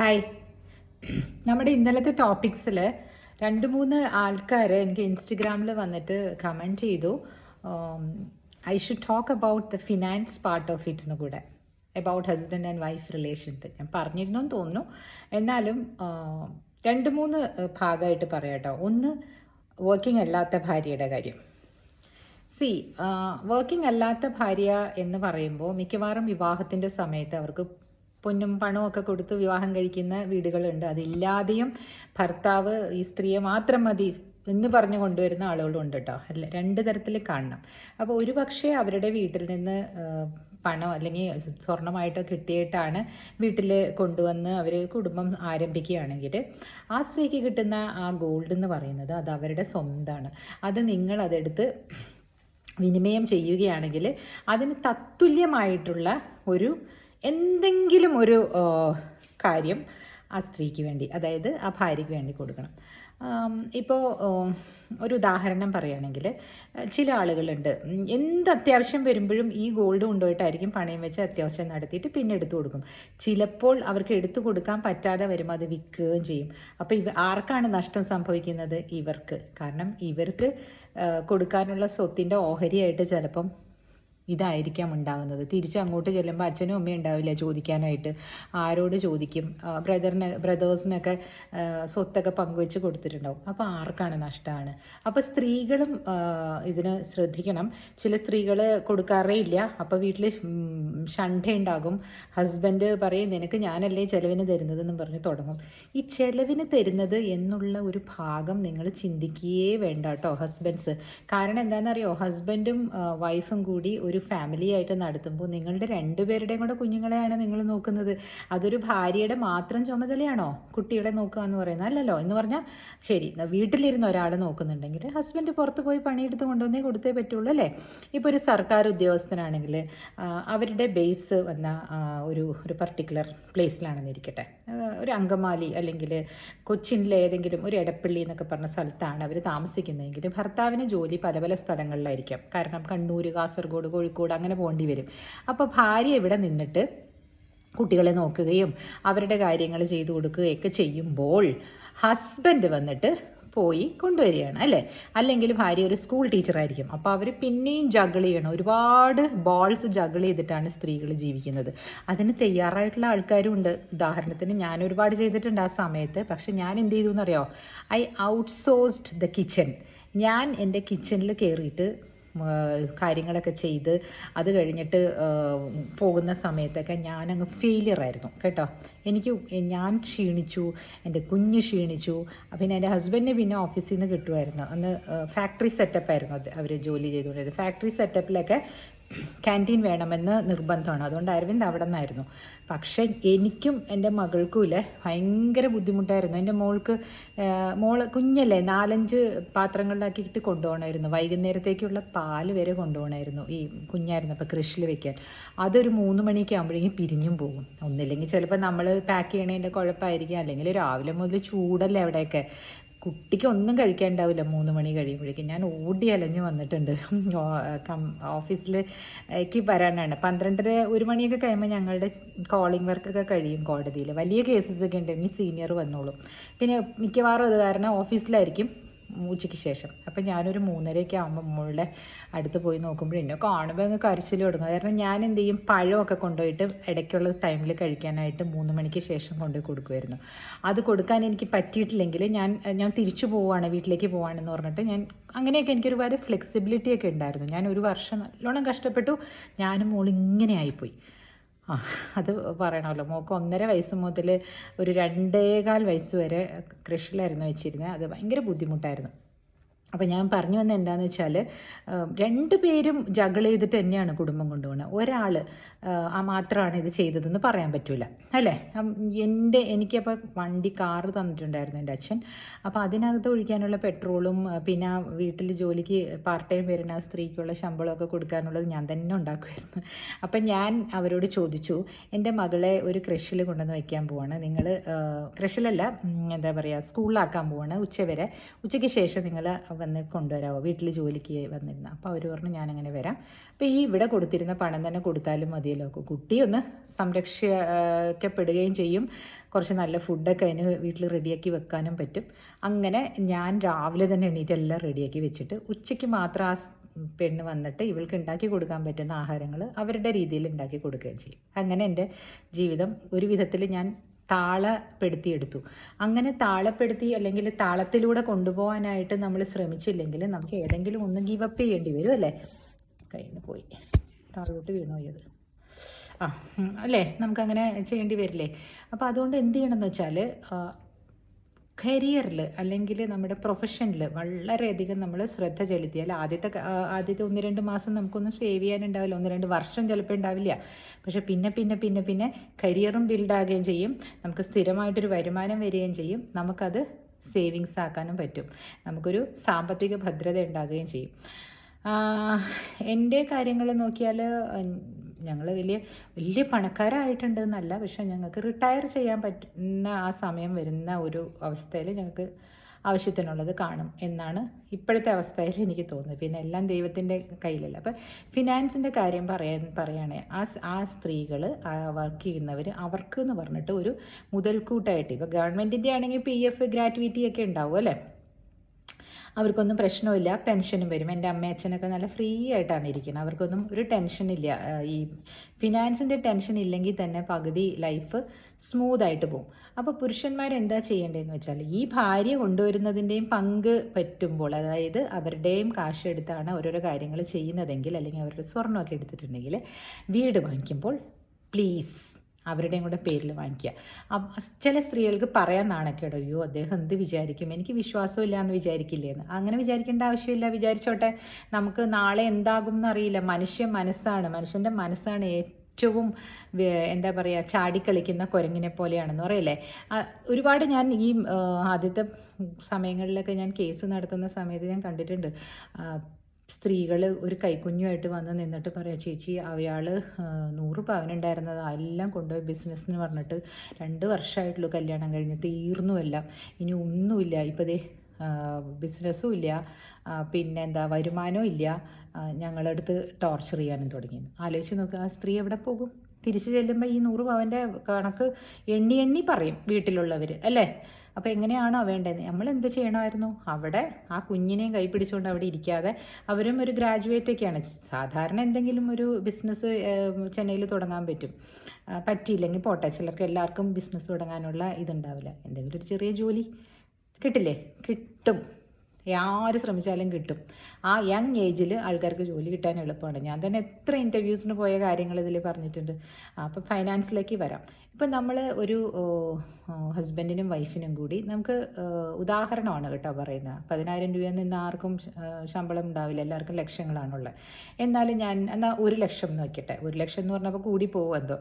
Hi നമ്മുടെ ഇന്നലത്തെ ടോപ്പിക്സിൽ രണ്ട് മൂന്ന് ആൾക്കാർ എനിക്ക് ഇൻസ്റ്റഗ്രാമിൽ വന്നിട്ട് കമന്റ് ചെയ്തു. I should talk about the finance part of it എന്ന് കൂടെ. About husband and wife relationship ഞാൻ പറഞ്ഞിരുന്നു എന്ന് തോന്നുന്നു. എന്നാലും രണ്ട് മൂന്ന് ഭാഗമായിട്ട് പറയാട്ടോ ഒന്ന് വർക്കിംഗ് അല്ലാത്ത ഭാര്യയുടെ കാര്യം. സി വർക്കിംഗ് അല്ലാത്ത ഭാര്യ എന്ന് പറയുമ്പോൾ മിക്കവാറും വിവാഹത്തിന്റെ സമയത്ത് അവർക്ക് പൊന്നും പണവും ഒക്കെ കൊടുത്ത് വിവാഹം കഴിക്കുന്ന വീടുകളുണ്ട്. അതില്ലാതെയും ഭർത്താവ് ഈ സ്ത്രീയെ മാത്രം മതി എന്ന് പറഞ്ഞു കൊണ്ടുവരുന്ന ആളുകളും ഉണ്ട് കേട്ടോ. അല്ല രണ്ട് തരത്തിൽ കാണണം. അപ്പോൾ ഒരു പക്ഷേ അവരുടെ വീട്ടിൽ നിന്ന് പണം അല്ലെങ്കിൽ സ്വർണമായിട്ടോ കിട്ടിയിട്ടാണ് വീട്ടിൽ കൊണ്ടുവന്ന് അവർ കുടുംബം ആരംഭിക്കുകയാണെങ്കിൽ ആ സ്ത്രീക്ക് കിട്ടുന്ന ആ ഗോൾഡ് എന്ന് പറയുന്നത് അത് അവരുടെ സ്വന്തമാണ്. അത് നിങ്ങൾ അതെടുത്ത് വിനിമയം ചെയ്യുകയാണെങ്കിൽ അതിന് തത്തുല്യമായിട്ടുള്ള ഒരു എന്തെങ്കിലും ഒരു കാര്യം ആ സ്ത്രീക്ക് വേണ്ടി അതായത് ആ ഭാര്യയ്ക്ക് വേണ്ടി കൊടുക്കണം. ഇപ്പോൾ ഒരു ഉദാഹരണം പറയുകയാണെങ്കിൽ ചില ആളുകളുണ്ട്. എന്ത് അത്യാവശ്യം വരുമ്പോഴും ഈ ഗോൾഡ് കൊണ്ടുപോയിട്ടായിരിക്കും പണയം വെച്ച് അത്യാവശ്യം നടത്തിയിട്ട് പിന്നെ എടുത്തു കൊടുക്കും. ചിലപ്പോൾ അവർക്ക് എടുത്തു കൊടുക്കാൻ പറ്റാതെ വരുമ്പോൾ അത് വിൽക്കുകയും ചെയ്യും. അപ്പോൾ ഇവ ആർക്കാണ് നഷ്ടം സംഭവിക്കുന്നത്? ഇവർക്ക്. കാരണം ഇവർക്ക് കൊടുക്കാനുള്ള സ്വത്തിന്റെ ഓഹരിയായിട്ട് ചിലപ്പം ഇതായിരിക്കാം ഉണ്ടാകുന്നത്. തിരിച്ച് അങ്ങോട്ട് ചെല്ലുമ്പോൾ അച്ഛനും അമ്മയും ഉണ്ടാവില്ല ചോദിക്കാനായിട്ട്? ആരോട് ചോദിക്കും? ബ്രദറിന് ബ്രദേഴ്സിനൊക്കെ സ്വത്തൊക്കെ പങ്കുവെച്ച് കൊടുത്തിട്ടുണ്ടാവും. അപ്പോൾ ആർക്കാണ് നഷ്ടമാണ് അപ്പോൾ സ്ത്രീകളും ഇതിന് ശ്രദ്ധിക്കണം. ചില സ്ത്രീകൾ കൊടുക്കാറേ ഇല്ല. അപ്പോൾ വീട്ടിൽ ഉണ്ടാകും ഹസ്ബൻഡ് പറയും നിനക്ക് ഞാനല്ലേ ചെലവിന് തരുന്നതെന്നും പറഞ്ഞ് തുടങ്ങും. ഈ ചെലവിന് തരുന്നത് എന്നുള്ള ഒരു ഭാഗം നിങ്ങൾ ചിന്തിക്കുകയേ വേണ്ട കേട്ടോ ഹസ്ബൻഡ്സ്. കാരണം എന്താണെന്നറിയോ? ഹസ്ബൻഡും വൈഫും കൂടി ഒരു ഫാമിലി ആയിട്ട് നടത്തുമ്പോൾ നിങ്ങളുടെ രണ്ടുപേരുടെയും കൂടെ കുഞ്ഞുങ്ങളെയാണ് നിങ്ങൾ നോക്കുന്നത്. അതൊരു ഭാര്യയുടെ മാത്രം ചുമതലയാണോ കുട്ടികളെ നോക്കുക എന്ന് പറയുന്നത്? അല്ലല്ലോ എന്ന് പറഞ്ഞാൽ ശരി വീട്ടിലിരുന്ന് ഒരാൾ നോക്കുന്നുണ്ടെങ്കിൽ ഹസ്ബൻഡ് പുറത്ത് പോയി പണിയെടുത്ത് കൊണ്ടുവന്നേ കൊടുത്തേ പറ്റുള്ളൂ അല്ലേ? ഇപ്പോൾ ഒരു സർക്കാർ ഉദ്യോഗസ്ഥനാണെങ്കിൽ അവരുടെ ബേസ് വന്ന ഒരു ഒരു പർട്ടിക്കുലർ പ്ലേസിലാണെന്ന് ഇരിക്കട്ടെ. ഒരു അങ്കമാലി അല്ലെങ്കിൽ കൊച്ചിനിലെ ഏതെങ്കിലും ഒരു എടപ്പള്ളി എന്നൊക്കെ പറഞ്ഞ സ്ഥലത്താണ് അവർ താമസിക്കുന്നതെങ്കിൽ ഭർത്താവിന് ജോലി പല പല സ്ഥലങ്ങളിലായിരിക്കാം. കാരണം കണ്ണൂർ കാസർഗോഡ് കോഴിക്കോട് അങ്ങനെ പോകേണ്ടി വരും. അപ്പോൾ ഭാര്യ ഇവിടെ നിന്നിട്ട് കുട്ടികളെ നോക്കുകയും അവരുടെ കാര്യങ്ങൾ ചെയ്തു കൊടുക്കുകയൊക്കെ ചെയ്യുമ്പോൾ ഹസ്ബൻഡ് വന്നിട്ട് പോയി കൊണ്ടുവരികയാണ് അല്ലേ? അല്ലെങ്കിൽ ഭാര്യ ഒരു സ്കൂൾ ടീച്ചറായിരിക്കും അപ്പോൾ അവർ പിന്നെയും ജഗിൾ ചെയ്യണം. ഒരുപാട് ബോൾസ് ജഗിൾ ചെയ്തിട്ടാണ് സ്ത്രീകൾ ജീവിക്കുന്നത്. അതിന് തയ്യാറായിട്ടുള്ള ആൾക്കാരും ഉണ്ട്. ഉദാഹരണത്തിന് ഞാൻ ഒരുപാട് ചെയ്തിട്ടുണ്ട് ആ സമയത്ത്. പക്ഷെ ഞാൻ എന്ത് ചെയ്തു എന്നറിയോ? ഐ ഔട്ട്സോഴ്സ്ഡ് ദ കിച്ചൺ ഞാൻ എന്റെ കിച്ചണിൽ കയറിയിട്ട് കാര്യങ്ങളൊക്കെ ചെയ്ത് അത് കഴിഞ്ഞിട്ട് പോകുന്ന സമയത്തൊക്കെ ഞാനങ്ങ് ഫെയിലിയറായിരുന്നു കേട്ടോ? എനിക്ക് ഞാൻ ക്ഷീണിച്ചു എന്റെ കുഞ്ഞ് ക്ഷീണിച്ചു. പിന്നെ എന്റെ ഹസ്ബൻഡിന് പിന്നെ ഓഫീസിൽ നിന്ന് കിട്ടുമായിരുന്നു. അന്ന് ഫാക്ടറി സെറ്റപ്പായിരുന്നു അത് അവർ ജോലി ചെയ്തുകൊണ്ടിരുന്നത്. ഫാക്ടറി സെറ്റപ്പിലൊക്കെ ക്യാന്റീൻ വേണമെന്ന് നിർബന്ധമാണ്. അതുകൊണ്ട് അരവിന്ദ് അവിടെ നിന്നായിരുന്നു. പക്ഷേ എനിക്കും എന്റെ മകൾക്കും ഇല്ലേ ഭയങ്കര ബുദ്ധിമുട്ടായിരുന്നു. എന്റെ മോൾക്ക് മോൾ കുഞ്ഞല്ലേ നാലഞ്ച് പാത്രങ്ങളിലാക്കിയിട്ട് കൊണ്ടുപോകണമായിരുന്നു. വൈകുന്നേരത്തേക്കുള്ള പാൽ വരെ കൊണ്ടുപോകണമായിരുന്നു ഈ കുഞ്ഞായിരുന്നു അപ്പോൾ കൃഷിയിൽ വെക്കാൻ. അതൊരു മൂന്ന് മണിയൊക്കെ ആകുമ്പോഴേക്കും പിരിഞ്ഞും പോകും. ഒന്നില്ലെങ്കിൽ ചിലപ്പോൾ നമ്മൾ പാക്ക് ചെയ്യണതിന്റെ കുഴപ്പമായിരിക്കും. അല്ലെങ്കിൽ രാവിലെ മുതൽ ചൂടല്ലേ അവിടെയൊക്കെ. കുട്ടിക്ക് ഒന്നും കഴിക്കാനുണ്ടാവില്ല. മൂന്ന് മണി കഴിയുമ്പോഴേക്കും. ഞാൻ ഓടി അലഞ്ഞു വന്നിട്ടുണ്ട്. ഓഫീസിലേക്ക് വരാനാണ്. പന്ത്രണ്ടര ഒരു മണിയൊക്കെ കഴിയുമ്പോൾ ഞങ്ങളുടെ കോളിംഗ് വർക്കൊക്കെ കഴിയും കോടതിയിൽ വലിയ കേസസ് ഒക്കെ ഉണ്ടെങ്കിൽ സീനിയർ വന്നോളും. പിന്നെ മിക്കവാറും അത് കാരണം ഓഫീസിലായിരിക്കും. ഉച്ചയ്ക്ക് ശേഷം. അപ്പം ഞാനൊരു മൂന്നരയൊക്കെ ആകുമ്പോൾ മോളുടെ അടുത്ത് പോയി നോക്കുമ്പോൾ എന്നെ കാണുമ്പോൾ അങ്ങ് കരച്ചിൽ തുടങ്ങും. കാരണം ഞാൻ എന്ത് ചെയ്യും? പഴമൊക്കെ കൊണ്ടുപോയിട്ട് ഇടയ്ക്കുള്ള ടൈമിൽ കഴിക്കാനായിട്ട് മൂന്ന് മണിക്ക് ശേഷം കൊണ്ടുപോയി കൊടുക്കുമായിരുന്നു അത് കൊടുക്കാൻ എനിക്ക് പറ്റിയിട്ടില്ലെങ്കിൽ ഞാൻ ഞാൻ തിരിച്ചു പോവുകയാണ് വീട്ടിലേക്ക് പോവാണെന്ന് പറഞ്ഞിട്ട് ഞാൻ അങ്ങനെയൊക്കെ എനിക്ക് ഒരുപാട് ഫ്ലെക്സിബിലിറ്റിയൊക്കെ ഉണ്ടായിരുന്നു. ഞാൻ ഒരു വർഷം നല്ലോണം കഷ്ടപ്പെട്ടു. ഞാനും മോൾ ഇങ്ങനെ ആയിപ്പോയി. അത് പറയണമല്ലോ. മോക്ക് ഒന്നര വയസ്സ് മുതൽ ഒരു രണ്ടേകാൽ വയസ്സ് വരെ കൃഷിയിലായിരുന്നു വെച്ചിരുന്നത് അത് ഭയങ്കര ബുദ്ധിമുട്ടായിരുന്നു. അപ്പോൾ ഞാൻ പറഞ്ഞു വന്ന എന്താണെന്ന് വെച്ചാൽ രണ്ട് പേരും ജഗിൾ ചെയ്തിട്ട് തന്നെയാണ് കുടുംബം കൊണ്ടുപോകുന്നത് ഒരാൾ ആ മാത്രമാണ് ഇത് ചെയ്തതെന്ന് പറയാൻ പറ്റില്ല അല്ലേ? എന്റെ എനിക്കപ്പോൾ വണ്ടി കാറ് തന്നിട്ടുണ്ടായിരുന്നു എന്റെ അച്ഛൻ. അപ്പോൾ അതിനകത്ത് ഒഴിക്കാനുള്ള പെട്രോളും പിന്നെ ആ വീട്ടിൽ ജോലിക്ക് പാർട്ട് ടൈം വരുന്ന ആ സ്ത്രീക്കുള്ള ശമ്പളമൊക്കെ കൊടുക്കാനുള്ളത് ഞാൻ തന്നെ ഉണ്ടാക്കുമായിരുന്നു അപ്പം ഞാൻ അവരോട് ചോദിച്ചു എന്റെ മകളെ ഒരു ക്രഷിൽ കൊണ്ടുവന്ന് വയ്ക്കാൻ പോവാണ്. നിങ്ങൾ ക്രഷിലല്ല എന്താ പറയുക സ്കൂളിലാക്കാൻ പോവാണ് ഉച്ചവരെ. ഉച്ചയ്ക്ക് ശേഷം നിങ്ങൾ വന്ന് കൊണ്ടുവരാമോ വീട്ടിൽ ജോലിക്ക് വന്നിരുന്ന. അപ്പോൾ അവർ പറഞ്ഞു ഞാനങ്ങനെ വരാം. അപ്പോൾ ഈ ഇവിടെ കൊടുത്തിരുന്ന പണം തന്നെ കൊടുത്താലും മതിയല്ലോ. കുട്ടി ഒന്ന് സംരക്ഷിക്കപ്പെടുകയും ചെയ്യും. കുറച്ച് നല്ല ഫുഡൊക്കെ അതിന് വീട്ടിൽ റെഡിയാക്കി വെക്കാനും പറ്റും. അങ്ങനെ ഞാൻ രാവിലെ തന്നെ എണീറ്റ് എല്ലാം റെഡിയാക്കി വെച്ചിട്ട് ഉച്ചയ്ക്ക് മാത്രം ആ പെണ്ണ് വന്നിട്ട് ഇവൾക്ക് ഉണ്ടാക്കി കൊടുക്കാൻ പറ്റുന്ന ആഹാരങ്ങൾ അവരുടെ രീതിയിൽ ഉണ്ടാക്കി കൊടുക്കുകയും ചെയ്യും. അങ്ങനെ എന്റെ ജീവിതം ഒരു വിധത്തിൽ ഞാൻ താളപ്പെടുത്തിയെടുത്തു. അങ്ങനെ താളപ്പെടുത്തി അല്ലെങ്കിൽ താളത്തിലൂടെ കൊണ്ടുപോകാനായിട്ട് നമ്മൾ ശ്രമിച്ചില്ലെങ്കിൽ നമുക്ക് ഏതെങ്കിലും ഒന്ന് ഗീവ് അപ്പ് ചെയ്യേണ്ടി വരും അല്ലേ? കയ്യിൽ നിന്ന് പോയി. താഴോട്ട് വീണു പോയത്. ആ അല്ലേ? നമുക്കങ്ങനെ ചെയ്യേണ്ടി വരില്ലേ? അപ്പോൾ അതുകൊണ്ട് എന്ത് ചെയ്യണമെന്ന് വെച്ചാൽ കരിയറിൽ അല്ലെങ്കിൽ നമ്മുടെ പ്രൊഫഷനിൽ വളരെയധികം നമ്മൾ ശ്രദ്ധ ചെലുത്തിയാൽ ആദ്യത്തെ ആദ്യത്തെ ഒന്ന് രണ്ട് മാസം നമുക്കൊന്നും സേവ് ചെയ്യാനുണ്ടാവില്ല. ഒന്ന് രണ്ട് വർഷം ചിലപ്പോൾ ഉണ്ടാവില്ല. പക്ഷെ പിന്നെ പിന്നെ പിന്നെ പിന്നെ കരിയറും ബിൽഡാകുകയും ചെയ്യും. നമുക്ക് സ്ഥിരമായിട്ടൊരു വരുമാനം വരികയും ചെയ്യും. നമുക്കത് സേവിങ്സ് ആക്കാനും പറ്റും. നമുക്കൊരു സാമ്പത്തിക ഭദ്രത ഉണ്ടാകുകയും ചെയ്യും. എന്റെ കാര്യങ്ങൾ നോക്കിയാൽ ഞങ്ങൾ വലിയ വലിയ പണക്കാരായിട്ടുണ്ടെന്നല്ല പക്ഷെ ഞങ്ങൾക്ക് റിട്ടയർ ചെയ്യാൻ പറ്റുന്ന ആ സമയം വരുന്ന ഒരു അവസ്ഥയിൽ ഞങ്ങൾക്ക് ആവശ്യത്തിനുള്ളത് കാണും എന്നാണ് ഇപ്പോഴത്തെ അവസ്ഥയിൽ എനിക്ക് തോന്നുന്നത്. പിന്നെ എല്ലാം ദൈവത്തിന്റെ കയ്യിലല്ല. അപ്പം ഫിനാൻസിന്റെ കാര്യം പറയാൻ പറയുകയാണെങ്കിൽ ആ ആ സ്ത്രീകൾ വർക്ക് ചെയ്യുന്നവർ അവർക്ക് എന്ന് പറഞ്ഞിട്ട് ഒരു മുതൽക്കൂട്ടായിട്ട് ഇപ്പോൾ ഗവൺമെന്റിന്റെ ആണെങ്കിൽ പി എഫ് ഗ്രാറ്റുവിറ്റി ഒക്കെ ഉണ്ടാവും അല്ലേ? അവർക്കൊന്നും പ്രശ്നമില്ല ടെൻഷനും വരും. എന്റെ അമ്മയച്ഛനൊക്കെ നല്ല ഫ്രീ ആയിട്ടാണ് ഇരിക്കുന്നത്. അവർക്കൊന്നും ഒരു ടെൻഷനില്ല ഈ ഫിനാൻസിന്റെ ടെൻഷൻ ഇല്ലെങ്കിൽ തന്നെ പകുതി ലൈഫ് സ്മൂത്ത് ആയിട്ട് പോകും. അപ്പോൾ പുരുഷന്മാർ എന്താ ചെയ്യേണ്ടതെന്ന് വെച്ചാൽ ഈ ഭാര്യ കൊണ്ടുവരുന്നതിന്റെയും പങ്ക് പറ്റുമ്പോൾ അതായത് അവരുടെയും കാശ് എടുത്താണ് ഓരോരോ കാര്യങ്ങൾ ചെയ്യുന്നതെങ്കിൽ അല്ലെങ്കിൽ അവരുടെ സ്വർണമൊക്കെ എടുത്തിട്ടുണ്ടെങ്കിൽ വീട് വാങ്ങിക്കുമ്പോൾ പ്ലീസ് അവരുടെയും കൂടെ പേരിൽ വാങ്ങിക്കുക. ചില സ്ത്രീകൾക്ക് പറയാൻ നാണക്കേടോ. അയ്യോ അദ്ദേഹം എന്ത് വിചാരിക്കും? എനിക്ക് വിശ്വാസമില്ല എന്ന് വിചാരിക്കില്ലേന്ന് അങ്ങനെ വിചാരിക്കേണ്ട ആവശ്യമില്ല. വിചാരിച്ചോട്ടെ. നമുക്ക് നാളെ എന്താകും എന്നറിയില്ല. മനുഷ്യ മനസ്സാണ്. മനുഷ്യന്റെ മനസ്സാണ് ഏറ്റവും എന്താ പറയുക ചാടിക്കളിക്കുന്ന കുരങ്ങിനെ പോലെയാണെന്ന് പറയല്ലേ? ഒരുപാട് ഞാൻ ഈ ആദ്യത്തെ സമയങ്ങളിലൊക്കെ ഞാൻ കേസ് നടത്തുന്ന സമയത്ത് ഞാൻ കണ്ടിട്ടുണ്ട്. സ്ത്രീകൾ ഒരു കൈക്കുഞ്ഞുമായിട്ട് വന്ന് നിന്നിട്ട് പറയാം ചേച്ചി അയാൾ നൂറ് പവനുണ്ടായിരുന്നത് എല്ലാം കൊണ്ടുപോയി ബിസിനസ്സിന് പറഞ്ഞിട്ട് രണ്ട് വർഷമായിട്ടുള്ളൂ കല്യാണം കഴിഞ്ഞ് തീർന്നുമല്ല ഇനി ഒന്നുമില്ല. ഇപ്പോൾ ദേ ബിസിനസ്സും ഇല്ല. പിന്നെ എന്താ വരുമാനവും ഇല്ല. ഞങ്ങളടുത്ത് ടോർച്ചർ ചെയ്യാനും തുടങ്ങി ആലോചിച്ച് നോക്കുക ആ സ്ത്രീ എവിടെ പോകും? തിരിച്ചു ചെല്ലുമ്പോൾ ഈ നൂറ് പവന്റെ കണക്ക് എണ്ണി എണ്ണി പറയും വീട്ടിലുള്ളവർ അല്ലേ? അപ്പോൾ എങ്ങനെയാണോ വേണ്ടത്? നമ്മൾ എന്ത് ചെയ്യണമായിരുന്നു? അവിടെ ആ കുഞ്ഞിനെയും കൈ പിടിച്ചുകൊണ്ട് അവിടെ ഇരിക്കാതെ അവരും ഒരു ഗ്രാജുവേറ്റ് ഒക്കെയാണ്. സാധാരണ എന്തെങ്കിലും ഒരു ബിസിനസ് ചെന്നൈയിൽ തുടങ്ങാൻ പറ്റും. പറ്റിയില്ലെങ്കിൽ പോട്ടെ. ചിലർക്ക് എല്ലാവർക്കും ബിസിനസ് തുടങ്ങാനുള്ള ഇതുണ്ടാവില്ല. എന്തെങ്കിലും ഒരു ചെറിയ ജോലി കിട്ടില്ലേ? കിട്ടും. ആര് ശ്രമിച്ചാലും കിട്ടും. ആ യങ് ഏജിൽ ആൾക്കാർക്ക് ജോലി കിട്ടാൻ എളുപ്പമാണ്. ഞാൻ തന്നെ എത്ര ഇന്റർവ്യൂസിന് പോയ കാര്യങ്ങൾ ഇതിൽ പറഞ്ഞിട്ടുണ്ട്. അപ്പം ഫൈനാൻസിലേക്ക് വരാം. ഇപ്പം നമ്മൾ ഒരു ഹസ്ബൻഡിനും വൈഫിനും കൂടി നമുക്ക് ഉദാഹരണമാണ് കേട്ടോ പറയുന്നത്. പതിനായിരം രൂപയിൽ നിന്ന് ആർക്കും ശമ്പളം ഉണ്ടാവില്ല. എല്ലാവർക്കും ലക്ഷങ്ങളാണുള്ളത്. എന്നാലും ഞാൻ എന്നാൽ ഒരു ലക്ഷം എന്ന് വയ്ക്കട്ടെ ഒരു ലക്ഷം എന്ന് പറഞ്ഞപ്പോൾ കൂടി പോകും എന്തോ.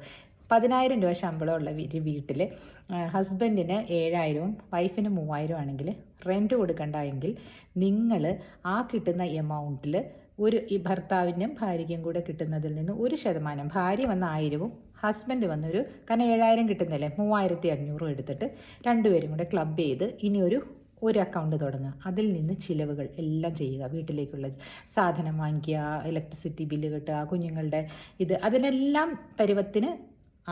പതിനായിരം രൂപ ശമ്പളമുള്ള ഒരു വീട്ടിൽ ഹസ്ബൻഡിന് ഏഴായിരവും വൈഫിന് മൂവായിരം ആണെങ്കിൽ റെന്റ് കൊടുക്കണ്ട എങ്കിൽ നിങ്ങൾ ആ കിട്ടുന്ന എമൗണ്ടിൽ ഒരു ഈ ഭർത്താവിനും ഭാര്യയ്ക്കും കൂടെ കിട്ടുന്നതിൽ നിന്ന് ഒരു ശതമാനം ഭാര്യ വന്ന ആയിരവും ഹസ്ബൻഡ് വന്നൊരു കാരണം ഏഴായിരം കിട്ടുന്നില്ലേ മൂവായിരത്തി അഞ്ഞൂറും എടുത്തിട്ട് രണ്ടുപേരും കൂടെ ക്ലബ് ചെയ്ത് ഇനി ഒരു ഒരു അക്കൗണ്ട് തുടങ്ങുക. അതിൽ നിന്ന് ചിലവുകൾ എല്ലാം ചെയ്യുക. വീട്ടിലേക്കുള്ള സാധനം വാങ്ങിക്കുക ഇലക്ട്രിസിറ്റി ബില്ല് കെട്ടുക കുഞ്ഞുങ്ങളുടെ ഇത് അതിനെല്ലാം പരുവത്തിന്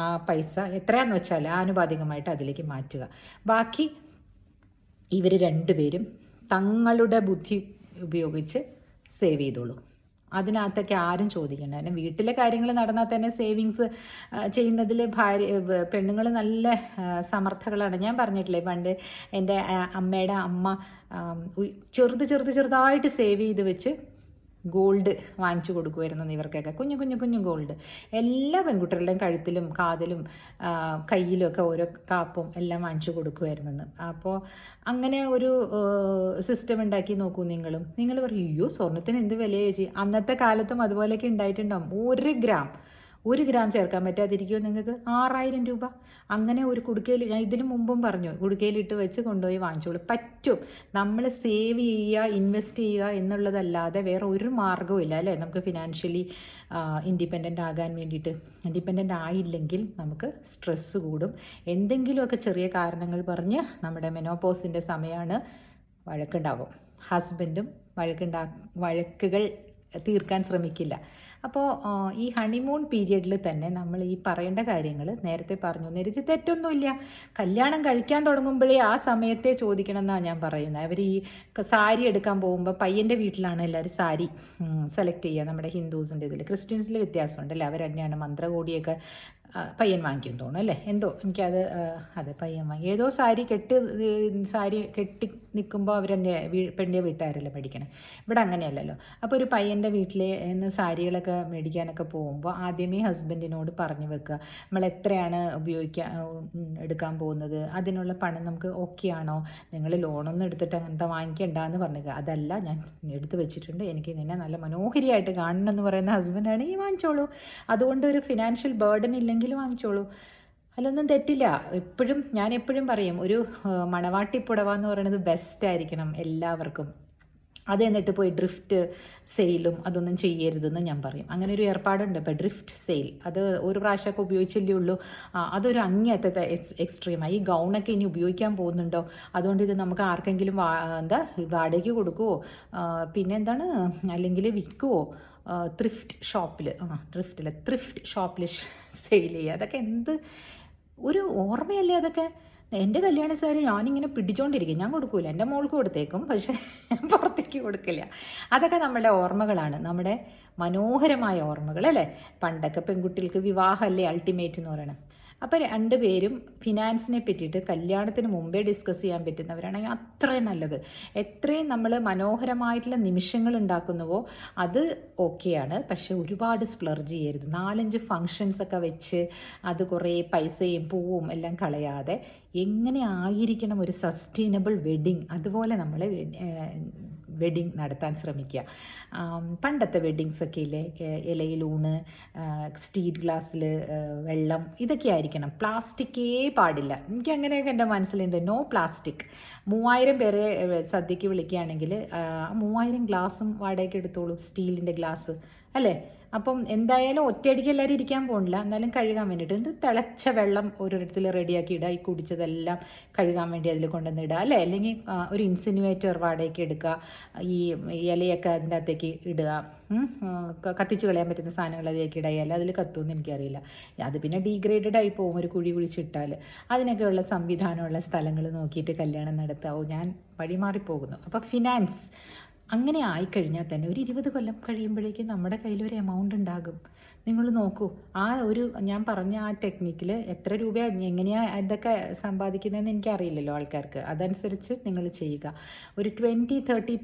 ആ പൈസ എത്രയാന്ന് വെച്ചാൽ ആനുപാതികമായിട്ട് അതിലേക്ക് മാറ്റുക. ബാക്കി ഇവർ രണ്ടുപേരും തങ്ങളുടെ ബുദ്ധി ഉപയോഗിച്ച് സേവ് ചെയ്തോളൂ. അതിനകത്തൊക്കെ ആരും ചോദിക്കണ്ട കാരണം വീട്ടിലെ കാര്യങ്ങൾ നടന്നാൽ തന്നെ സേവിങ്സ് ചെയ്യുന്നതിൽ ഭാര്യ പെണ്ണുങ്ങൾ നല്ല സമർത്ഥകളാണ്. ഞാൻ പറഞ്ഞിട്ടില്ലേ പണ്ട് എന്റെ അമ്മയുടെ അമ്മ ചെറുത് ചെറുത് ചെറുതായിട്ട് സേവ് ചെയ്ത് വെച്ച് ഗോൾഡ് വാങ്ങിച്ചു കൊടുക്കുമായിരുന്നു ഇവർക്കൊക്കെ. കുഞ്ഞു കുഞ്ഞു കുഞ്ഞു ഗോൾഡ്. എല്ലാ പെൺകുട്ടികളുടെയും കഴുത്തിലും കാതിലും കയ്യിലും ഒക്കെ ഓരോ കാപ്പും എല്ലാം വാങ്ങിച്ചു കൊടുക്കുമായിരുന്നു അപ്പോൾ അങ്ങനെ ഒരു സിസ്റ്റം ഉണ്ടാക്കി നോക്കൂ നിങ്ങളും. നിങ്ങൾ പറയും അയ്യോ സ്വർണത്തിന് എന്ത് വില അന്നത്തെ കാലത്തും അതുപോലെയൊക്കെ ഉണ്ടായിട്ടുണ്ടാവും. ഒരു ഗ്രാം. ഒരു ഗ്രാം ചേർക്കാൻ പറ്റാതിരിക്കുമോ നിങ്ങൾക്ക്? ആറായിരം രൂപ. അങ്ങനെ ഒരു കുടുക്കയിൽ ഞാൻ ഇതിനു മുമ്പും പറഞ്ഞു കുടുക്കയിലിട്ട് വെച്ച് കൊണ്ടുപോയി വാങ്ങിച്ചോളൂ. പറ്റും. നമ്മൾ സേവ് ചെയ്യുക ഇൻവെസ്റ്റ് ചെയ്യുക എന്നുള്ളതല്ലാതെ വേറെ ഒരു മാർഗവും ഇല്ല അല്ലേ? നമുക്ക് ഫിനാൻഷ്യലി ഇൻഡിപെൻഡന്റ് ആകാൻ വേണ്ടിയിട്ട്. ഇൻഡിപെൻഡന്റ് ആയില്ലെങ്കിൽ നമുക്ക് സ്ട്രെസ്സ് കൂടും. എന്തെങ്കിലുമൊക്കെ ചെറിയ കാരണങ്ങൾ പറഞ്ഞ് നമ്മുടെ മെനോപോസിന്റെ സമയമാണ് വഴക്കുണ്ടാകും ഹസ്ബൻഡും വഴക്കുണ്ടാ വഴക്കുകൾ തീർക്കാൻ ശ്രമിക്കില്ല. അപ്പോൾ ഈ ഹണിമൂൺ പീരിയഡിൽ തന്നെ നമ്മൾ ഈ പറയേണ്ട കാര്യങ്ങൾ നേരത്തെ പറഞ്ഞു. നേരത്തെ തെറ്റൊന്നുമില്ല. കല്യാണം കഴിക്കാൻ തുടങ്ങുമ്പോഴേ ആ സമയത്തെ ചോദിക്കണം എന്നാണ് ഞാൻ പറയുന്നത്. അവർ ഈ സാരി എടുക്കാൻ പോകുമ്പോൾ പയ്യന്റെ വീട്ടിലാണ് എല്ലാവരും സാരി സെലക്ട് ചെയ്യുക. നമ്മുടെ ഹിന്ദുസിന്റെ ഇതിൽ ക്രിസ്ത്യൻസിൽ വ്യത്യാസമുണ്ടല്ലേ? അവർ തന്നെയാണ് മന്ത്രകോടിയൊക്കെ പയ്യൻ വാങ്ങിക്കും തോന്നുന്നു അല്ലേ? എന്തോ എനിക്കത് അതെ പയ്യൻ വാങ്ങി. ഏതോ സാരി കെട്ട് സാരി കെട്ടി നിൽക്കുമ്പോൾ അവരെന്റെ വീ പെണ്ണിന്റെ വീട്ടുകാരല്ലേ മേടിക്കണേ? ഇവിടെ അങ്ങനെയല്ലല്ലോ. അപ്പോൾ ഒരു പയ്യന്റെ വീട്ടിൽ നിന്ന് സാരികളൊക്കെ മേടിക്കാനൊക്കെ പോകുമ്പോൾ ആദ്യമേ ഹസ്ബൻഡിനോട് പറഞ്ഞു വെക്കുക. നമ്മൾ എത്രയാണ് ഉപയോഗിക്കാൻ എടുക്കാൻ പോകുന്നത്? അതിനുള്ള പണം നമുക്ക് ഓക്കെ ആണോ? നിങ്ങൾ ലോണൊന്നും എടുത്തിട്ട് അങ്ങനത്തെ വാങ്ങിക്കണ്ട എന്ന് പറഞ്ഞേക്കുക അതല്ല ഞാൻ എടുത്ത് വെച്ചിട്ടുണ്ട്. എനിക്ക് നിന്നെ നല്ല മനോഹരിയായിട്ട് കാണണം എന്ന് പറയുന്ന ഈ വാങ്ങിച്ചോളൂ. അതുകൊണ്ട് ഒരു ഫിനാൻഷ്യൽ ബേർഡൻ ഇല്ലെങ്കിൽ വാങ്ങിച്ചോളൂ. അതിലൊന്നും തെറ്റില്ല. എപ്പോഴും ഞാൻ എപ്പോഴും പറയും ഒരു മണവാട്ടി പുടവ എന്ന് പറയുന്നത് ബെസ്റ്റ് ആയിരിക്കണം എല്ലാവർക്കും. അത് എന്നിട്ട് പോയി ഡ്രിഫ്റ്റ് സെയിലും അതൊന്നും ചെയ്യരുതെന്ന് ഞാൻ പറയും. അങ്ങനെ ഒരു ഏർപ്പാടുണ്ട് ഇപ്പോൾ ഡ്രിഫ്റ്റ് സെയിൽ അത് ഒരു പ്രാവശ്യമൊക്കെ ഉപയോഗിച്ചില്ലേ ഉള്ളൂ. അതൊരു അങ്ങേയറ്റത്തെ എക്സ്ട്രീമായി ഈ ഗൗണൊക്കെ ഇനി ഉപയോഗിക്കാൻ പോകുന്നുണ്ടോ? അതുകൊണ്ട് ഇത് നമുക്ക് ആർക്കെങ്കിലും എന്താ വാടകയ്ക്ക് കൊടുക്കുവോ? പിന്നെ എന്താണ് അല്ലെങ്കിൽ വിൽക്കുവോ? ത്രിഫ്റ്റ് ഷോപ്പിൽ ആ ത്രിഫ്റ്റിൽ ത്രിഫ്റ്റ് ഷോപ്പിൽ സെയിൽ ചെയ്യുക. അതൊക്കെ എന്ത്? ഒരു ഓർമ്മയല്ലേ അതൊക്കെ? എന്റെ കല്യാണ സാരി ഞാനിങ്ങനെ പിടിച്ചോണ്ടിരിക്കും. ഞാൻ കൊടുക്കൂല. എന്റെ മോൾക്ക് കൊടുത്തേക്കും. പക്ഷേ പുറത്തേക്ക് കൊടുക്കില്ല. അതൊക്കെ നമ്മുടെ ഓർമ്മകളാണ്. നമ്മുടെ മനോഹരമായ ഓർമ്മകൾ അല്ലേ? പണ്ടൊക്കെ പെൺകുട്ടികൾക്ക് വിവാഹമല്ലേ അൾട്ടിമേറ്റ് എന്ന് പറയണം. അപ്പോൾ രണ്ടുപേരും ഫിനാൻസിനെ പറ്റിയിട്ട് കല്യാണത്തിന് മുമ്പേ ഡിസ്കസ് ചെയ്യാൻ പറ്റുന്നവരാണെങ്കിൽ അത്രയും നല്ലത്. എത്രയും നമ്മൾ മനോഹരമായിട്ടുള്ള നിമിഷങ്ങൾ ഉണ്ടാക്കുന്നുവോ അത് ഓക്കെയാണ് പക്ഷെ ഒരുപാട് സ്പ്ലർജ് ചെയ്യരുത്. നാലഞ്ച് ഫങ്ഷൻസ് ഒക്കെ വെച്ച് അത് കുറേ പൈസയും പൂവും എല്ലാം കളയാതെ എങ്ങനെ ആയിരിക്കണം ഒരു സസ്റ്റൈനബിൾ വെഡിങ് അതുപോലെ നമ്മൾ വെഡിങ് നടത്താൻ ശ്രമിക്കുക. പണ്ടത്തെ വെഡിങ്സ് ഒക്കെ ഇല്ലേ? ഇലയിൽ ഇലയിലൂണ് സ്റ്റീൽ ഗ്ലാസ്സിൽ വെള്ളം ഇതൊക്കെ ആയിരിക്കണം. പ്ലാസ്റ്റിക്കേ പാടില്ല. എനിക്ക് അങ്ങനെയൊക്കെ എന്റെ മനസ്സിലുണ്ട്. No plastic. മൂവായിരം പേരെ സദ്യക്ക് വിളിക്കുകയാണെങ്കിൽ മൂവായിരം ഗ്ലാസും വാടകയ്ക്ക് എടുത്തോളൂ സ്റ്റീലിന്റെ ഗ്ലാസ്. അല്ലേ? അപ്പം എന്തായാലും ഒറ്റയടിക്ക് എല്ലാവരും ഇരിക്കാൻ പോകണില്ല എന്നാലും കഴുകാൻ വേണ്ടിയിട്ട്. ഇത് തിളച്ച വെള്ളം ഓരോരുത്തർ റെഡിയാക്കി ഇടുക ഈ കുടിച്ചതെല്ലാം കഴുകാൻ വേണ്ടി അതിൽ കൊണ്ടുവന്ന് ഇടുക അല്ലേ? അല്ലെങ്കിൽ ഒരു ഇൻസിനുവേറ്റർ വാടകയ്ക്ക് എടുക്കുക. ഈ ഇലയൊക്കെ അതിന്റെ അകത്തേക്ക് ഇടുക. കത്തിച്ചു കളയാൻ പറ്റുന്ന സാധനങ്ങൾ അതിലേക്ക് ഇടുക അതിൽ കത്തുമെന്ന് എനിക്കറിയില്ല. അത് പിന്നെ ഡീഗ്രേഡഡ് ആയി പോകും ഒരു കുഴി കുഴിച്ചിട്ടാൽ. അതിനൊക്കെയുള്ള സംവിധാനമുള്ള സ്ഥലങ്ങൾ നോക്കിയിട്ട് കല്യാണം നടത്താവും. ഞാൻ വഴിമാറിപ്പോകുന്നു അപ്പോൾ ഫിനാൻസ്. അങ്ങനെ ആയിക്കഴിഞ്ഞാൽ തന്നെ ഒരു ഇരുപത് കൊല്ലം കഴിയുമ്പോഴേക്കും നമ്മുടെ കയ്യിൽ ഒരു എമൗണ്ട് ഉണ്ടാകും. നിങ്ങൾ നോക്കൂ ആ ഒരു ഞാൻ പറഞ്ഞ ആ ടെക്നിക്കിൽ എത്ര രൂപ എങ്ങനെയാണ് ഇതൊക്കെ സമ്പാദിക്കുന്നതെന്ന് എനിക്കറിയില്ലല്ലോ ആൾക്കാർക്ക്. അതനുസരിച്ച് നിങ്ങൾ ചെയ്യുക. ഒരു twenty thirty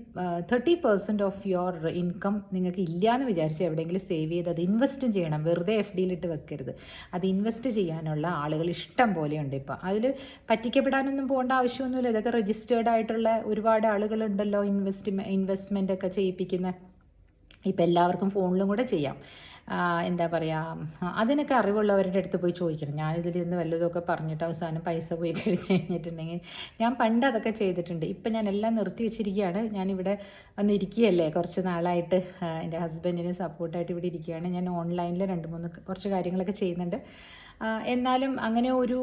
thirty percent of your income നിങ്ങൾക്ക് ഇല്ല എന്ന് വിചാരിച്ച് എവിടെയെങ്കിലും സേവ് ചെയ്ത് അത് ഇൻവെസ്റ്റും ചെയ്യണം. വെറുതെ എഫ് ഡിയിലിട്ട് വെക്കരുത്. അത് ഇൻവെസ്റ്റ് ചെയ്യാനുള്ള ആളുകൾ ഇഷ്ടം പോലെയുണ്ട് ഇപ്പോൾ അതിൽ പറ്റിക്കപ്പെടാനൊന്നും പോകേണ്ട ആവശ്യമൊന്നുമില്ല. ഇതൊക്കെ രജിസ്റ്റേർഡ് ആയിട്ടുള്ള ഒരുപാട് ആളുകളുണ്ടല്ലോ ഇൻവെസ്റ്റ് ഇൻവെസ്റ്റ്മെന്റ് ഒക്കെ ചെയ്യിപ്പിക്കുന്ന. ഇപ്പം എല്ലാവർക്കും ഫോണിലും കൂടെ ചെയ്യാം. എന്താ പറയുക അതിനൊക്കെ അറിവുള്ളവരുടെ അടുത്ത് പോയി ചോദിക്കണം. ഞാൻ നിന്ന് വല്ലതുമൊക്കെ പറഞ്ഞിട്ട് അവസാനം പൈസ പോയി കഴിച്ച് കഴിഞ്ഞിട്ടുണ്ടെങ്കിൽ ഞാൻ പണ്ട് അതൊക്കെ ചെയ്തിട്ടുണ്ട്. ഇപ്പം ഞാൻ എല്ലാം നിർത്തി വെച്ചിരിക്കുകയാണ്. ഞാനിവിടെ വന്നിരിക്കുകയല്ലേ? കുറച്ച് നാളായിട്ട് എന്റെ ഹസ്ബൻഡിന് സപ്പോർട്ടായിട്ട് ഇവിടെ ഇരിക്കുകയാണ്. ഞാൻ ഓൺലൈനിൽ രണ്ട് മൂന്ന് കുറച്ച് കാര്യങ്ങളൊക്കെ ചെയ്യുന്നുണ്ട്. എന്നാലും അങ്ങനെ ഒരു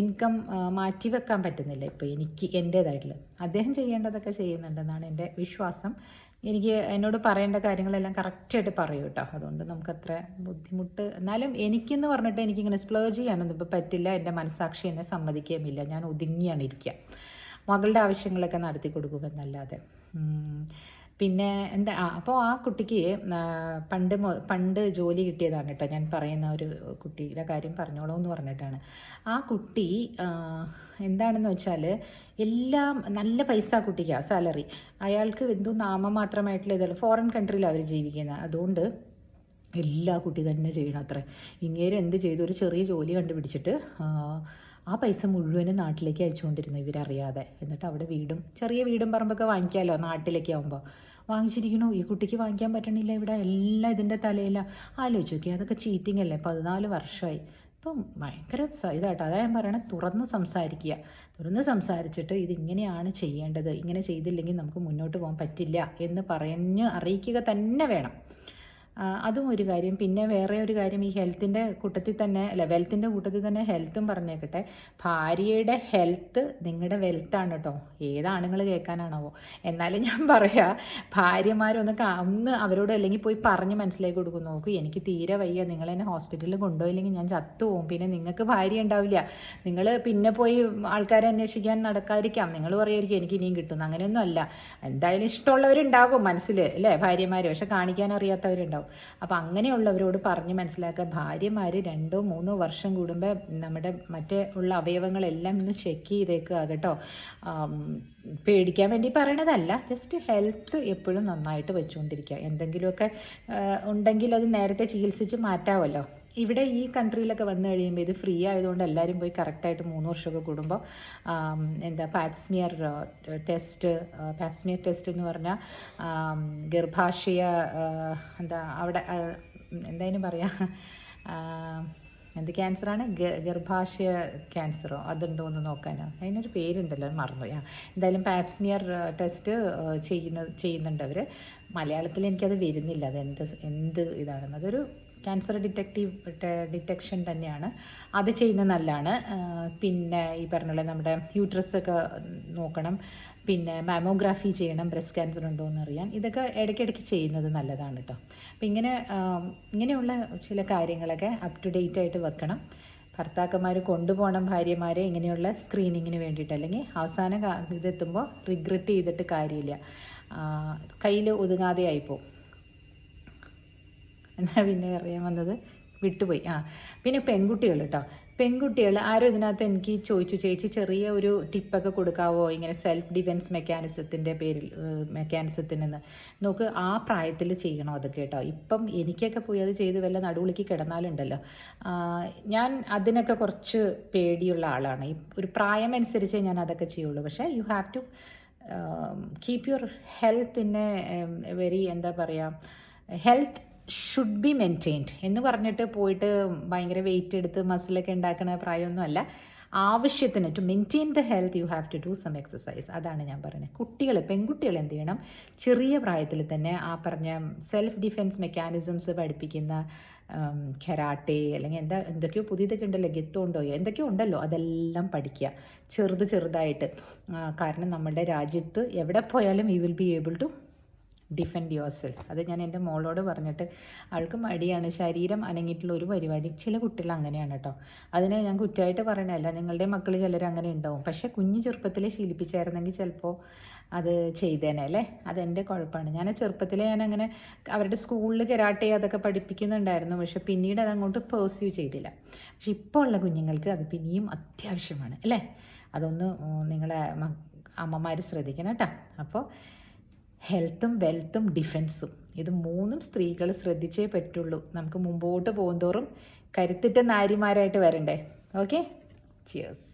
ഇൻകം മാറ്റി വെക്കാൻ പറ്റുന്നില്ല. ഇപ്പോൾ എനിക്ക് എന്റേതായിട്ടുള്ള അദ്ദേഹം ചെയ്യേണ്ടതൊക്കെ ചെയ്യുന്നുണ്ടെന്നാണ് എന്റെ വിശ്വാസം. എനിക്ക് എന്നോട് പറയേണ്ട കാര്യങ്ങളെല്ലാം കറക്റ്റായിട്ട് പറയൂ കേട്ടോ. അതുകൊണ്ട് നമുക്കത്ര ബുദ്ധിമുട്ട് എന്നാലും എനിക്കെന്ന് പറഞ്ഞിട്ട് എനിക്കിങ്ങനെ സ്പ്ലേ ചെയ്യാനൊന്നും ഇപ്പോൾ പറ്റില്ല. എന്റെ മനസാക്ഷി എന്നെ സമ്മതിക്കുകയുമില്ല. ഞാൻ ഒതുങ്ങിയാണ് ഇരിക്കുക. മകളുടെ ആവശ്യങ്ങളൊക്കെ നടത്തി കൊടുക്കുമെന്നല്ലാതെ. പിന്നെ എന്താ ആ അപ്പോൾ ആ കുട്ടിക്ക് പണ്ട് പണ്ട് ജോലി കിട്ടിയതാണ് കേട്ടോ. ഞാൻ പറയുന്ന ഒരു കുട്ടിയുടെ കാര്യം പറഞ്ഞോളൂ എന്ന് പറഞ്ഞിട്ടാണ്. ആ കുട്ടി എന്താണെന്ന് വെച്ചാൽ എല്ലാം നല്ല പൈസ കുട്ടിക്കാ സാലറി. അയാൾക്ക് എന്തോ നാമം മാത്രമായിട്ടുള്ള ഇതല്ല. ഫോറിൻ കൺട്രിയിലാണ് അവർ ജീവിക്കുന്നത് അതുകൊണ്ട് എല്ലാ കുട്ടി തന്നെ ചെയ്യണം അത്ര. ഇങ്ങേര് എന്ത് ചെയ്തു? ഒരു ചെറിയ ജോലി കണ്ടുപിടിച്ചിട്ട് ആ, പൈസ മുഴുവനും നാട്ടിലേക്ക് അയച്ചുകൊണ്ടിരുന്നു ഇവരറിയാതെ. എന്നിട്ട് അവിടെ വീടും ചെറിയ വീടും പറമ്പൊക്കെ വാങ്ങിക്കാമല്ലോ നാട്ടിലേക്ക് ആകുമ്പോൾ വാങ്ങിച്ചിരിക്കണു ഈ കുട്ടിക്ക് വാങ്ങിക്കാൻ പറ്റണില്ല ഇവിടെ എല്ലാം ഇതിന്റെ തലയില്ല ആലോചിച്ച് നോക്കി അതൊക്കെ ചീറ്റിംഗ് അല്ലേ? പതിനാല് വർഷമായി ഇപ്പം ഭയങ്കര ഇതാട്ടോ അതാ ഞാൻ പറയണത് തുറന്ന് സംസാരിക്കുക. തുറന്ന് സംസാരിച്ചിട്ട് ഇതിങ്ങനെയാണ് ചെയ്യേണ്ടത്. ഇങ്ങനെ ചെയ്തില്ലെങ്കിൽ നമുക്ക് മുന്നോട്ട് പോകാൻ പറ്റില്ല എന്ന് പറഞ്ഞ് അറിയിക്കുക തന്നെ വേണം. അതും ഒരു കാര്യം. പിന്നെ വേറെ ഒരു കാര്യം ഈ ഹെൽത്തിന്റെ കൂട്ടത്തിൽ തന്നെ അല്ല വെൽത്തിന്റെ കൂട്ടത്തിൽ തന്നെ ഹെൽത്തും പറഞ്ഞേക്കട്ടെ. ഭാര്യയുടെ ഹെൽത്ത് നിങ്ങളുടെ വെൽത്താണ് കേട്ടോ ഏതാണുങ്ങൾ കേൾക്കാനാണാവോ? എന്നാലും ഞാൻ പറയാ ഭാര്യമാരൊന്ന് ഒന്ന് അവരോട് അല്ലെങ്കിൽ പോയി പറഞ്ഞ് മനസ്സിലാക്കി കൊടുക്കും. നോക്കൂ എനിക്ക് തീരെ വയ്യ. നിങ്ങൾ എന്നെ ഹോസ്പിറ്റലിൽ കൊണ്ടുപോയില്ലെങ്കിൽ ഞാൻ ചത്തുപോകും പിന്നെ നിങ്ങൾക്ക് ഭാര്യ ഉണ്ടാവില്ല. നിങ്ങൾ പിന്നെ പോയി ആൾക്കാരെ അന്വേഷിക്കാൻ നടക്കാതിരിക്കാം. നിങ്ങൾ പറയുമായിരിക്കും എനിക്ക് ഇനിയും കിട്ടുന്നു അങ്ങനെയൊന്നും അല്ല. എന്തായാലും ഇഷ്ടമുള്ളവരുണ്ടാകും മനസ്സിൽ അല്ലേ ഭാര്യമാർ പക്ഷെ കാണിക്കാൻ അറിയാത്തവരുണ്ടാവും. അപ്പം അങ്ങനെയുള്ളവരോട് പറഞ്ഞ് മനസ്സിലാക്കുക ഭാര്യമാർ രണ്ടോ മൂന്നോ വർഷം കൂടുമ്പോൾ നമ്മുടെ മറ്റേ ഉള്ള അവയവങ്ങളെല്ലാം ഒന്ന് ചെക്ക് ചെയ്തേക്കുക കേട്ടോ. പേടിക്കാൻ വേണ്ടി പറയണതല്ല. ജസ്റ്റ് ഹെൽത്ത് എപ്പോഴും നന്നായിട്ട് വെച്ചുകൊണ്ടിരിക്കുക എന്തെങ്കിലുമൊക്കെ ഉണ്ടെങ്കിൽ അത് നേരത്തെ ചികിത്സിച്ച് മാറ്റാമല്ലോ ഇവിടെ ഈ കൺട്രിയിലൊക്കെ വന്നു കഴിയുമ്പോൾ ഇത് ഫ്രീ ആയതുകൊണ്ട് എല്ലാവരും പോയി കറക്റ്റായിട്ട് മൂന്ന് വർഷമൊക്കെ കൂടുമ്പോൾ എന്താ പാപ്സ്മിയർ ടെസ്റ്റ് പാപ്സ്മിയർ ടെസ്റ്റ് എന്ന് പറഞ്ഞാൽ ഗർഭാശയ എന്താ അവിടെ എന്തായാലും പറയാ എന്ത് ക്യാൻസറാണ് ഗർഭാശയ ക്യാൻസറോ അതുണ്ടോ എന്ന് നോക്കാനോ. അതിനൊരു പേരുണ്ടല്ലോ മറന്നുപോയാ എന്തായാലും പാപ്സ്മിയർ ടെസ്റ്റ് ചെയ്യുന്ന ചെയ്യുന്നുണ്ട് അവർ മലയാളത്തിൽ എനിക്കത് വരുന്നില്ല. അത് എന്ത് എന്ത് ഇതാണെന്ന്. അതൊരു ക്യാൻസർ ഡിറ്റക്റ്റീവ് ഡിറ്റക്ഷൻ തന്നെയാണ്. അത് ചെയ്യുന്നത് നല്ലതാണ് പിന്നെ ഈ പറഞ്ഞ നമ്മുടെ യൂട്രസ് ഒക്കെ നോക്കണം. പിന്നെ മാമോഗ്രാഫി ചെയ്യണം ബ്രസ്റ്റ് ക്യാൻസർ ഉണ്ടോ എന്ന് അറിയാൻ ഇതൊക്കെ ഇടയ്ക്കിടയ്ക്ക് ചെയ്യുന്നത് നല്ലതാണ് കേട്ടോ അപ്പം ഇങ്ങനെ ഇങ്ങനെയുള്ള ചില കാര്യങ്ങളൊക്കെ അപ് ടു ഡേറ്റ് ആയിട്ട് വെക്കണം. ഭർത്താക്കന്മാർ കൊണ്ടുപോകണം ഭാര്യമാരെ ഇങ്ങനെയുള്ള സ്ക്രീനിങ്ങിന് വേണ്ടിയിട്ട്. അല്ലെങ്കിൽ അവസാന ഇതെത്തുമ്പോൾ റിഗ്രറ്റ് ചെയ്തിട്ട് കാര്യമില്ല. കയ്യിൽ ഒതുങ്ങാതെ ആയിപ്പോവും എന്നാ പിന്നെ അറിയാൻ വന്നത്? വിട്ടുപോയി. ആ പിന്നെ പെൺകുട്ടികൾ കേട്ടോ പെൺകുട്ടികൾ ആരും ഇതിനകത്ത് എനിക്ക് ചോദിച്ചു ചേച്ചി ചെറിയ ഒരു ടിപ്പൊക്കെ കൊടുക്കാവോ? ഇങ്ങനെ സെൽഫ് ഡിഫെൻസ് മെക്കാനിസത്തിന്റെ പേരിൽ മെക്കാനിസത്തിനെന്ന് നോക്ക് ആ പ്രായത്തിൽ ചെയ്യണം അതൊക്കെ കേട്ടോ. ഇപ്പം എനിക്കൊക്കെ പോയി അത് ചെയ്ത് വല്ല നടുവിളിക്ക് കിടന്നാലുണ്ടല്ലോ. ഞാൻ അതിനൊക്കെ കുറച്ച് പേടിയുള്ള ആളാണ്. ഒരു പ്രായമനുസരിച്ചേ ഞാൻ അതൊക്കെ ചെയ്യുള്ളൂ. പക്ഷേ you have to keep your health in a very എന്താ പറയുക ഹെൽത്ത് ഷുഡ് ബി മെയിന്റെയിൻഡ് എന്ന് പറഞ്ഞിട്ട് പോയിട്ട് ഭയങ്കര വെയിറ്റ് എടുത്ത് മസിലൊക്കെ ഉണ്ടാക്കുന്ന പ്രായമൊന്നുമല്ല. ആവശ്യത്തിന് to maintain the health you have to do some exercise അതാണ് ഞാൻ പറയുന്നത് കുട്ടികൾ പെൺകുട്ടികൾ എന്ത് ചെയ്യണം? ചെറിയ പ്രായത്തിൽ തന്നെ ആ പറഞ്ഞ സെൽഫ് ഡിഫെൻസ് മെക്കാനിസംസ് പഠിപ്പിക്കുന്ന കരാട്ടെ അല്ലെങ്കിൽ എന്താ എന്തൊക്കെയോ പുതിയതൊക്കെ ഉണ്ടല്ലോ ഗെത്തോണ്ടോ എന്തൊക്കെയോ ഉണ്ടല്ലോ അതെല്ലാം പഠിക്കുക. ചെറുത് ചെറുതായിട്ട്. കാരണം നമ്മുടെ രാജ്യത്ത് എവിടെ പോയാലും you will be able to defend yourself അത് ഞാൻ എന്റെ മോളോട് പറഞ്ഞിട്ട് ആൾക്ക് മടിയാണ്. ശരീരം അനങ്ങിയിട്ടുള്ള ഒരു പരിപാടി ചില കുട്ടികൾ അങ്ങനെയാണ് കേട്ടോ അതിനെ ഞാൻ കുറ്റമായിട്ട് പറയണല്ല നിങ്ങളുടെ മക്കൾ ചിലർ അങ്ങനെ ഉണ്ടാവും. പക്ഷേ കുഞ്ഞു ചെറുപ്പത്തിലെ ശീലിപ്പിച്ചായിരുന്നെങ്കിൽ ചിലപ്പോൾ അത് ചെയ്തേനെ അല്ലേ? അതെന്റെ കുഴപ്പമാണ്. ഞാൻ ചെറുപ്പത്തിലെ ഞാൻ അങ്ങനെ അവരുടെ സ്കൂളിൽ കരാട്ടെ അതൊക്കെ പഠിപ്പിക്കുന്നുണ്ടായിരുന്നു. പക്ഷെ പിന്നീട് അതങ്ങോട്ട് പേഴ്സ്യൂ ചെയ്തില്ല. പക്ഷെ ഇപ്പോൾ ഉള്ള കുഞ്ഞുങ്ങൾക്ക് അത് പിന്നെയും അത്യാവശ്യമാണ് അല്ലേ? അതൊന്ന് നിങ്ങളെ അമ്മമാർ ശ്രദ്ധിക്കണം കേട്ടോ. അപ്പോൾ ഹെൽത്തും വെൽത്തും ഡിഫൻസും. ഇത് മൂന്നും സ്ത്രീകൾ ശ്രദ്ധിച്ചേ പറ്റുള്ളൂ. നമുക്ക് മുമ്പോട്ട് പോകുന്തോറും കരുത്തിട്ട നാരിമാരായിട്ട് വരണ്ടേ? ഓക്കെ? ചിയേഴ്സ്